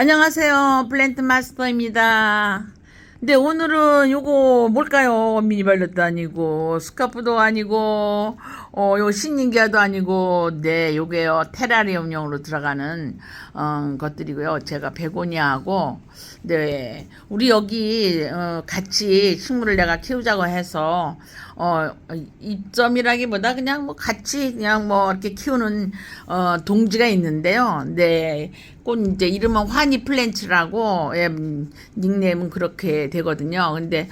안녕하세요. 플랜트 마스터입니다. 근데 오늘은 요거 뭘까요? 미니발렛도 아니고 스카프도 아니고 어 요 신닌기아도 아니고 네 요게요 테라리움용으로 들어가는 어, 것들이고요. 제가 베고니아하고 네 우리 여기 어, 같이 식물을 내가 키우자고 해서 어 입점이라기보다 그냥 뭐 같이 그냥 뭐 이렇게 키우는 어 동지가 있는데요. 네. 꽃 이제 이름은 화니 플랜츠라고 예, 음, 닉네임은 그렇게 되거든요. 근데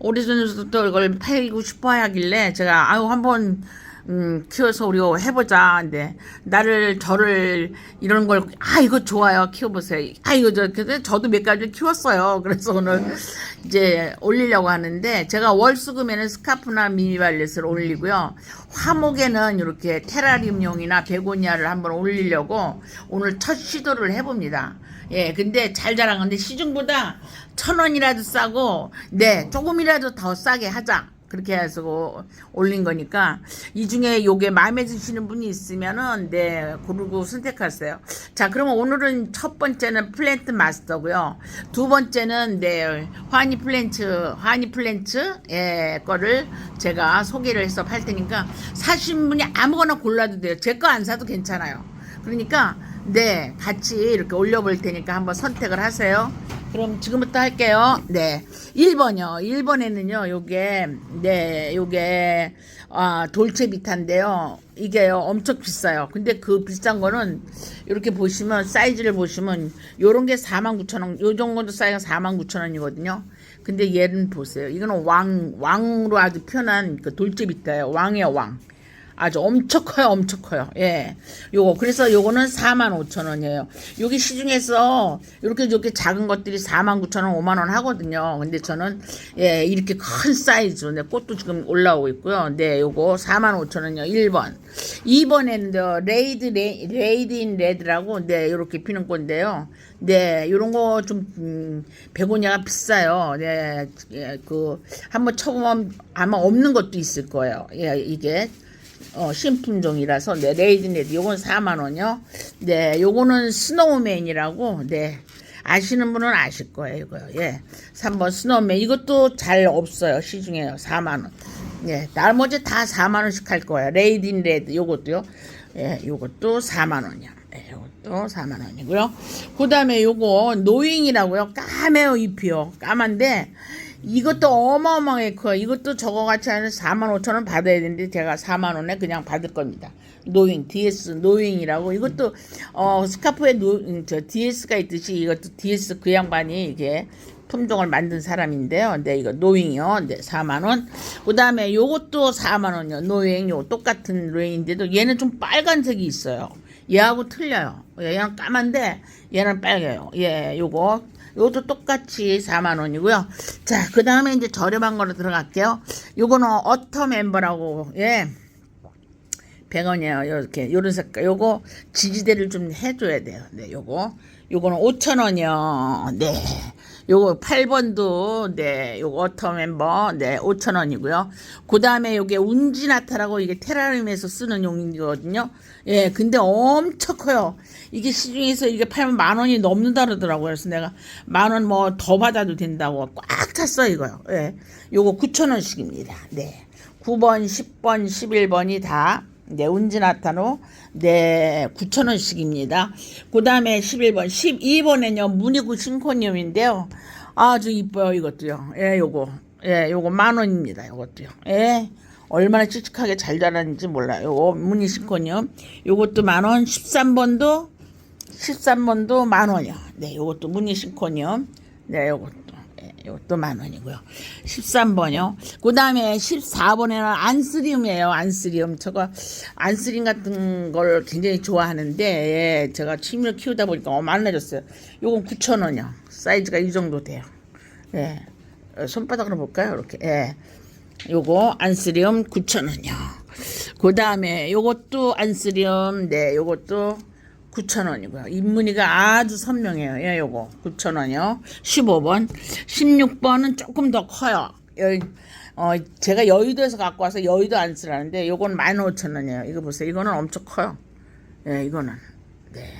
오래전부터 이걸 팔고 싶어 하길래 제가 아유 한번 음, 키워서 우리 해보자. 근데 나를 저를 이런 걸 아 이거 좋아요. 키워보세요. 아 이거 저 근데 저도 몇 가지 키웠어요. 그래서 오늘 이제 올리려고 하는데 제가 월수금에는 스카프나 미니발렛을 올리고요. 화목에는 이렇게 테라리움용이나 베고니아를 한번 올리려고 오늘 첫 시도를 해봅니다. 예, 근데 잘 자란 건데 시중보다 천 원이라도 싸고 네 조금이라도 더 싸게 하자. 그렇게 해서 올린 거니까 이 중에 요게 마음에 드시는 분이 있으면은 네 고르고 선택하세요. 자 그러면 오늘은 첫 번째는 플랜트 마스터고요. 두 번째는 네 화니 플랜츠 화니 플랜츠 예 거를 제가 소개를 해서 팔 테니까 사신 분이 아무거나 골라도 돼요. 제 거 안 사도 괜찮아요. 그러니까 네 같이 이렇게 올려볼 테니까 한번 선택을 하세요. 그럼 지금부터 할게요. 네. 1번이요. 1번에는요, 요게, 네, 요게, 아, 돌체비타인데요. 이게요, 엄청 비싸요. 근데 그 비싼 거는, 이렇게 보시면, 사이즈를 보시면, 요런 게 49,000원, 요 정도 사이즈가 49,000원이거든요. 근데 얘는 보세요. 이거는 왕, 왕으로 아주 편한 그 돌체비타예요. 왕이에요, 왕. 아주 엄청 커요, 엄청 커요. 예. 요거, 그래서 요거는 45,000원이에요. 여기 시중에서 이렇게 이렇게 작은 것들이 49,000원, 5만원 하거든요. 근데 저는, 예, 이렇게 큰 사이즈. 네, 꽃도 지금 올라오고 있고요. 네, 요거 45,000원이요. 1번. 2번에는 레이드, 레, 레이드 인 레드라고, 네, 요렇게 피는 건데요. 네, 요런 거 좀, 음, 베고니아가 비싸요. 네, 예, 그, 한번 쳐보면 아마 없는 것도 있을 거예요. 예, 이게. 어, 신품종이라서, 네, 레이드네드. 요건 4만원이요. 네, 요거는 스노우맨이라고, 네. 아시는 분은 아실 거예요, 이거요. 예. 3번 스노우맨. 이것도 잘 없어요. 시중에요. 4만원. 예. 나머지 다 4만원씩 할 거예요. 레이딘 레드. 요것도요. 예, 요것도 4만원이요. 예, 요것도 4만원이고요. 그 다음에 요거 노잉이라고요. 까매요, 잎이요. 까만데, 이것도 어마어마하게 커요. 이것도 저거 같이 한 4만 5천 원 받아야 되는데 제가 4만 원에 그냥 받을 겁니다. 노잉, DS 노잉이라고 이것도 어 스카프에 노, 음, 저 DS가 있듯이 이것도 DS 그 양반이 이게 품종을 만든 사람인데요. 네, 이거 노잉이요. 네, 4만 원. 그 다음에 요것도 4만 원이요. 노잉 요 똑같은 노잉인데도 얘는 좀 빨간색이 있어요. 얘하고 틀려요. 얘는 까만데 얘는 빨개요. 예, 요거 요것도 똑같이 4만 원이고요. 자, 그 다음에 이제 저렴한 거로 들어갈게요. 요거는 어터 멤버라고 예. 100원이에요. 요렇게 요런 색깔. 요거 지지대를 좀 해줘야 돼요. 네, 요거 요거는 5천 원이요. 네. 요거 8번도 네, 요거 어터 멤버 네, 5천 원이고요. 그다음에 요게 운지나타라고 이게 테라리움에서 쓰는 용이거든요. 예, 근데 엄청 커요. 이게 시중에서 이게 팔면 만 원이 넘는다 그러더라고요. 그래서 내가 만 원 뭐 더 받아도 된다고 꽉 찼어 이거요. 예. 요거 9천 원씩입니다. 네. 9번, 10번, 11번이 다 네, 운지나타노, 네, 9,000원씩입니다. 그 다음에 11번, 12번에는요, 무늬구 싱코니움인데요. 아주 이뻐요, 이것도요. 예, 요거. 예, 요거 만 원입니다, 요것도요. 예. 얼마나 칙칙하게 잘 자랐는지 몰라요. 요거 무늬 싱코니움. 요것도 만 원, 13번도, 13번도 만 원이요. 네, 요것도 무늬 싱코니움. 네, 요것도. 예, 이것도 만 원이고요. 13번이요. 그 다음에 14번에는 안스리움이에요. 안스리움. 저거 안스림 같은 걸 굉장히 좋아하는데 예, 제가 취미로 키우다 보니까 어마어마해졌어요. 요건 9,000원이요. 사이즈가 이 정도 돼요. 예. 어, 손바닥으로 볼까요? 이렇게. 예. 요거 안스리움 9,000원이요. 그 다음에 요것도 안스리움. 네, 요것도 9,000원이고요. 입무늬가 아주 선명해요. 예, 요거 9,000원이요. 15번. 16번은 조금 더 커요. 여, 어, 제가 여의도에서 갖고 와서 여의도 안 쓰라는데 요건 15,000원이에요. 이거 보세요. 이거는 엄청 커요. 예, 이거는. 네.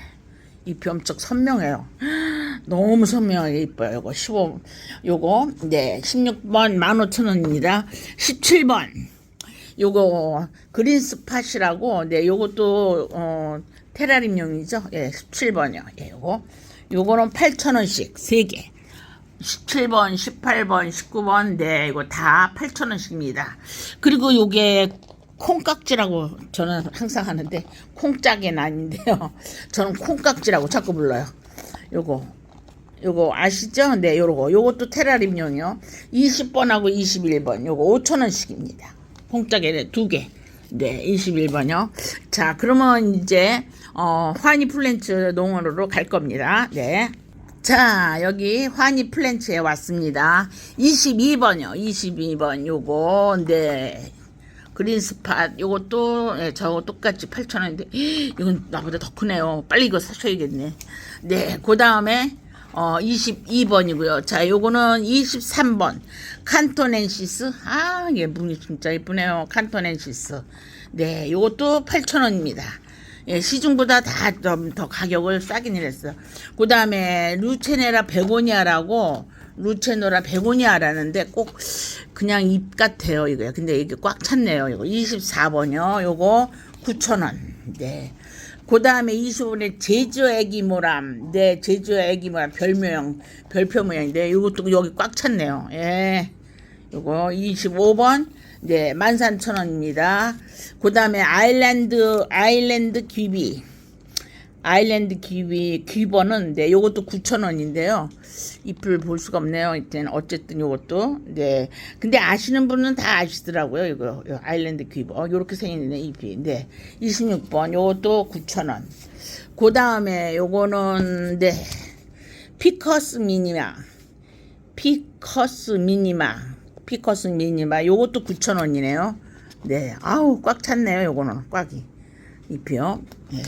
잎이 엄청 선명해요. 너무 선명하게 이뻐요. 요거 15, 요거, 네, 16번 15,000원입니다. 17번. 요거, 그린 스팟이라고, 네, 요것도, 어, 테라림용이죠. 예, 17번이요. 예, 요거. 요거는 8,000원씩, 3개. 17번, 18번, 19번, 네, 이거 다 8,000원씩입니다. 그리고 요게 콩깍지라고 저는 항상 하는데, 콩짝은 아닌데요. 저는 콩깍지라고 자꾸 불러요. 요거. 요거 아시죠? 네, 요거. 요것도 테라림용이요. 20번하고 21번. 요거 5,000원씩입니다. 콩짝에 두 개. 네, 21번이요. 자, 그러면 이제, 어, 화니 플랜츠 농원으로 갈 겁니다. 네. 자, 여기 화니 플랜츠에 왔습니다. 22번이요. 22번 요거, 네. 그린 스팟 요것도 예, 저거 똑같이 8,000원인데 이건 나보다 더 크네요. 빨리 이거 사셔야겠네. 네, 그 다음에 어 22번이고요. 자, 요거는 23번 칸토넨시스. 아, 얘 문이 진짜 이쁘네요. 칸토넨시스. 네, 요것도 8,000원입니다. 예, 시중보다 다 좀 더 가격을 싸긴 했어요. 그 다음에 루체네라 베고니아라고 루체노라 베고니아라는데 꼭 그냥 잎 같아요 이거요. 근데 이게 꽉 찼네요. 이거 24번이요. 요거 9,000원. 네. 그 다음에 25번에 제주 애기모람. 네, 제주 애기모람 별모양, 별표 모양인데 이것도 여기 꽉 찼네요. 예. 요거 25번. 네, 13,000원입니다. 그 다음에 아일랜드, 아일랜드 귀비. 아일랜드 기위 귀버는 네 요것도 9,000원인데요. 잎을 볼 수가 없네요. 하여튼 어쨌든 요것도 네. 근데 아시는 분은 다 아시더라고요. 이거 요 아일랜드 귀버. 어, 요렇게 생겼네 잎이. 네. 26번 요것도 9,000원. 그다음에 요거는 네. 피커스 미니마. 피커스 미니마. 피커스 미니마. 요것도 9,000원이네요. 네. 아우 꽉 찼네요. 요거는 꽉이. 잎이요. 예.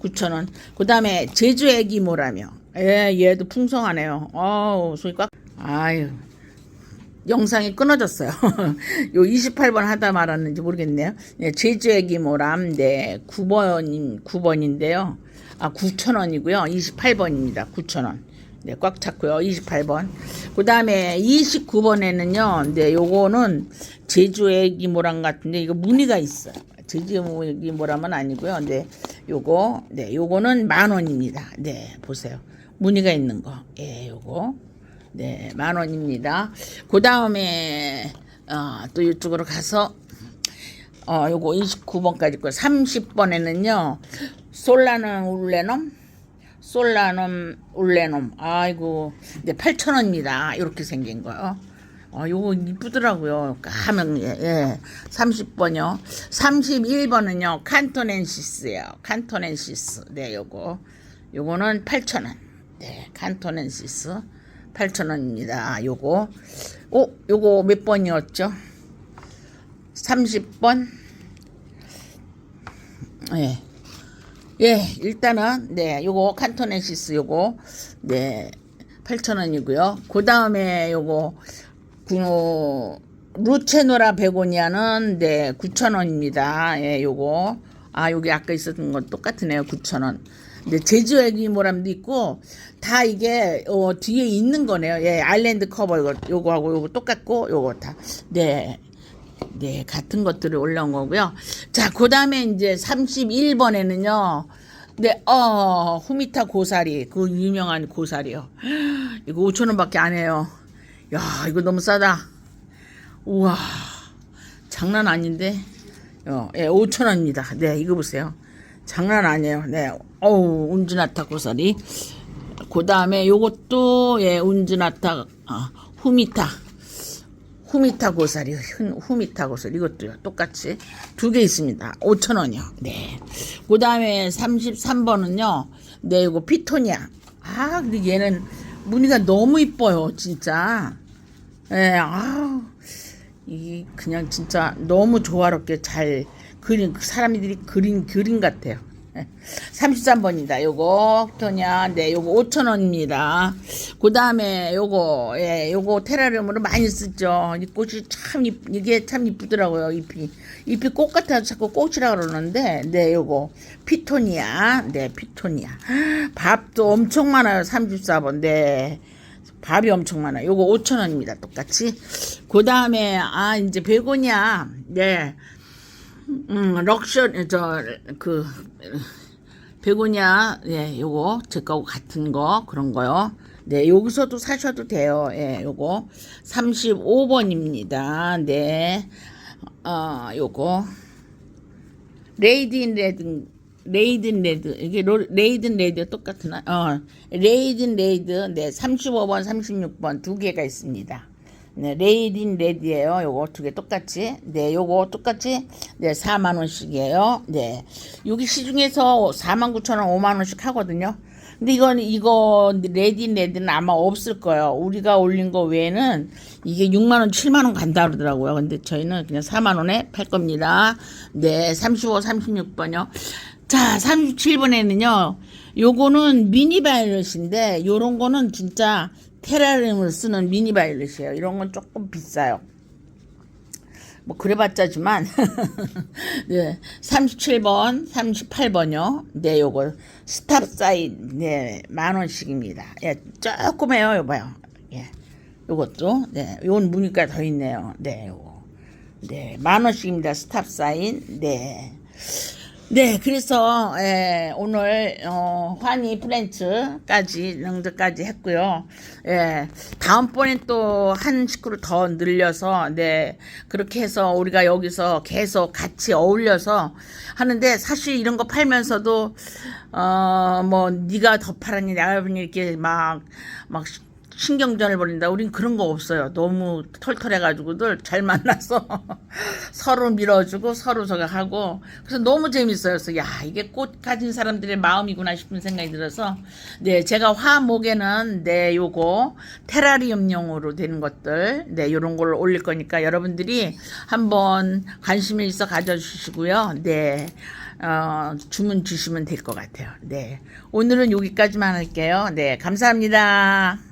9,000원. 그 다음에 제주 애기 모라며. 예, 얘도 풍성하네요. 어우, 소리 꽉. 아유. 영상이 끊어졌어요. 요 28번 하다 말았는지 모르겠네요. 네, 제주 애기 모람, 네, 9번, 9번인데요. 아, 9,000원이고요. 28번입니다. 9,000원. 네, 꽉 찼고요. 28번. 그 다음에 29번에는요, 네, 요거는 제주 애기 모람 같은데, 이거 무늬가 있어요. 제주 애기 모람은 아니고요. 네, 요거, 네, 요거는 만 원입니다. 네, 보세요. 무늬가 있는 거. 예, 요거. 네, 만 원입니다. 그 다음에, 어, 또 이쪽으로 가서, 어, 요거 29번까지 있고, 30번에는요, 솔라는 울레놈? 솔라놈, 울레놈. 아이고, 네, 8,000원입니다. 이렇게 생긴 거요. 어, 요거 이쁘더라고요. 까만, 예, 예. 30번이요. 31번은요, 칸토넨시스예요. 칸토넨시스. 네, 요거. 요거는 8,000원. 네, 칸토넨시스. 8,000원입니다. 요거. 오, 요거 몇 번이었죠? 30번. 예. 예, 일단은, 네, 요거 칸토넨시스 요거, 네, 8,000원이고요. 그 다음에 요거, 그, 루체노라 베고니아는, 네, 9,000원입니다. 예, 요거. 아, 여기 아까 있었던 건 똑같으네요. 9,000원. 근데 제주 애기 모람도 있고, 다 이게, 어, 뒤에 있는 거네요. 예, 아일랜드 커버 이거, 요거하고 요거 똑같고, 요거 다. 네. 네, 같은 것들이 올라온 거고요. 자, 그 다음에 이제 31번에는요. 네, 어, 후미타 고사리. 그 유명한 고사리요. 이거 5천원 밖에 안 해요. 야, 이거 너무 싸다. 우와, 장난 아닌데. 어, 예, 5천원입니다. 네, 이거 보세요. 장난 아니에요. 네, 어우, 운즈나타 고사리. 그 다음에 요것도, 예, 운즈나타, 아, 후미타. 후미타 고사리, 후- 후미타 고사리 이것도요. 똑같이 두 개 있습니다. 5천 원이요. 네. 그 다음에 33번은요. 네, 이거 피토니아. 아, 근데 얘는 무늬가 너무 이뻐요, 진짜. 예, 아, 이 그냥 진짜 너무 조화롭게 잘 그린 사람들이 그린 그림 같아요. 33번입니다. 요거 토냐 네 요거 5,000원입니다. 그 다음에 요거 예 요거 테라리움으로 많이 쓰죠. 이 꽃이 참 이, 이게 참 이쁘더라고요. 잎이 잎이 꽃 같아서 자꾸 꽃이라 그러는데 네 요거 피토니아 네 피토니아 밥도 엄청 많아요. 34번 네 밥이 엄청 많아요. 요거 5,000원입니다. 똑같이. 그 다음에 아 이제 베고니아 네 음, 럭셔, 저, 그, 베고니아, 예, 요거, 제 거하고 같은 거, 그런 거요. 네, 여기서도 사셔도 돼요. 예, 요거. 35번입니다. 네. 어, 요거. 레이든 레드, 레이든 레드. 이게 로, 레이든 레드 똑같으나? 어, 레이든 레드. 네, 35번, 36번 두 개가 있습니다. 네, 레이딘 레디예요. 요거 두 개 똑같이. 네, 요거 똑같이. 네, 4만 원씩이에요. 네. 여기 시중에서 4만 9천 원, 5만 원씩 하거든요. 근데 이건 이거 레딘 레드는 아마 없을 거예요. 우리가 올린 거 외에는 이게 6만 원, 7만 원 간다 그러더라고요. 근데 저희는 그냥 4만 원에 팔 겁니다. 네, 35, 36번요. 자, 37번에는요. 요거는 미니 바이러스인데 요런 거는 진짜 테라리움을 쓰는 미니 바이러스예요. 이런 건 조금 비싸요. 뭐 그래봤자지만 네 37번 38번요. 네 요거 스탑 사인 네 만 원씩입니다. 예 조금 해요 요봐요. 예 요것도 네 요건 무늬가 더 있네요. 네 요거. 네 만 원씩입니다 스탑 사인. 네 네, 그래서 예, 오늘 어, 환희 프렌츠까지 정도까지 했고요. 예, 다음번엔 또 한 식구를 더 늘려서 네 그렇게 해서 우리가 여기서 계속 같이 어울려서 하는데 사실 이런 거 팔면서도 어 뭐 네가 더 팔았니 내가 이렇게 막막 신경전을 벌인다. 우린 그런 거 없어요. 너무 털털해가지고들 잘 만나서 서로 밀어주고 서로 저거 하고 그래서 너무 재밌어요. 그래서 야 이게 꽃 가진 사람들의 마음이구나 싶은 생각이 들어서 네 제가 화목에는 네 요거 테라리움용으로 되는 것들 네 요런 걸 올릴 거니까 여러분들이 한번 관심 있어 가져주시고요. 네. 어, 주문 주시면 될 것 같아요. 네. 오늘은 여기까지만 할게요. 네. 감사합니다.